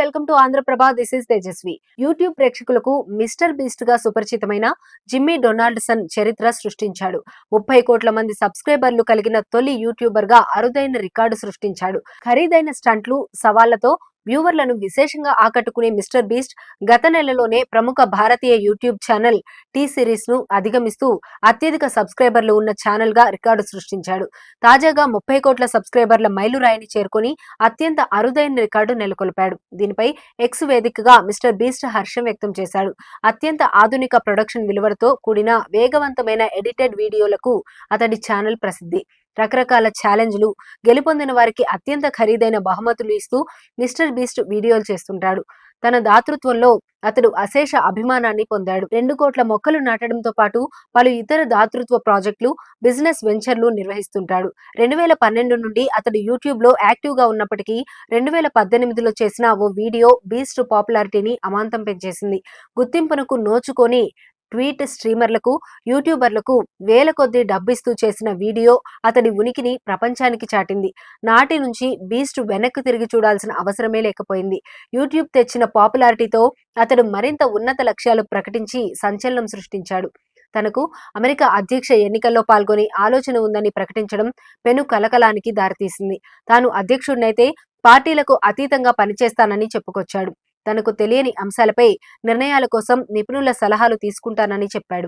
Welcome to Andhra Prabha this is Tejaswi. YouTube ప్రేక్షకులకు mister బీస్ట్గా సుపరిచితమైన జిమ్మీ డొనాల్డ్సన్ చరిత్ర సృష్టించాడు. ముప్పై కోట్ల మంది సబ్స్క్రైబర్లు కలిగిన తొలి యూట్యూబర్గా అరుదైన రికార్డు సృష్టించాడు. ఖరీదైన స్టంట్లు సవాళ్ళతో వ్యూవర్లను విశేషంగా ఆకట్టుకునే మిస్టర్ బీస్ట్ గత నెలలోనే ప్రముఖ భారతీయ యూట్యూబ్ ఛానల్ టీ సిరీస్ను అధిగమిస్తూ అత్యధిక సబ్స్క్రైబర్లు ఉన్న ఛానల్గా రికార్డు సృష్టించాడు. తాజాగా ముప్పై కోట్ల సబ్స్క్రైబర్ల మైలురాయిని చేరుకొని అత్యంత అరుదైన రికార్డు నెలకొల్పాడు. దీనిపై ఎక్స్ వేదికగా మిస్టర్ బీస్ట్ హర్షం వ్యక్తం చేశాడు. అత్యంత ఆధునిక ప్రొడక్షన్ విలువలతో కూడిన వేగవంతమైన ఎడిటెడ్ వీడియోలకు అతడి ఛానల్ ప్రసిద్ధి. రకరకాల ఛాలెంజ్లు గెలుపొందిన వారికి అత్యంత ఖరీదైన బహుమతులు ఇస్తూ మిస్టర్ బీస్ట్ వీడియోలు చేస్తుంటాడు. తన దాతృత్వంలో అతడు అశేష అభిమానాన్ని పొందాడు. రెండు కోట్ల మొక్కలు నాటడంతో పాటు పలు ఇతర దాతృత్వ ప్రాజెక్టులు బిజినెస్ వెంచర్లు నిర్వహిస్తుంటాడు. రెండు వేల పన్నెండు నుండి అతడు యూట్యూబ్లో యాక్టివ్గా ఉన్నప్పటికీ రెండు వేల పద్దెనిమిదిలో చేసిన ఓ వీడియో బీస్ట్ పాపులారిటీని అమాంతం పెంచేసింది. గుర్తింపునకు నోచుకొని ట్వీట్ స్ట్రీమర్లకు యూట్యూబర్లకు వేల కొద్దీ డబ్బిస్తూ చేసిన వీడియో అతడి ఉనికిని ప్రపంచానికి చాటింది. నాటి నుంచి బీస్ట్ వెనక్కి తిరిగి చూడాల్సిన అవసరమే లేకపోయింది. యూట్యూబ్ తెచ్చిన పాపులారిటీతో అతడు మరింత ఉన్నత లక్ష్యాలు ప్రకటించి సంచలనం సృష్టించాడు. తనకు అమెరికా అధ్యక్ష ఎన్నికల్లో పాల్గొని ఆలోచన ఉందని ప్రకటించడం పెను కలకలానికి దారితీసింది. తాను అధ్యక్షుడినైతే పార్టీలకు అతీతంగా పనిచేస్తానని చెప్పుకొచ్చాడు. తనకు తెలియని అంశాలపై నిర్ణయాల కోసం నిపుణుల సలహాలు తీసుకుంటానని చెప్పాడు.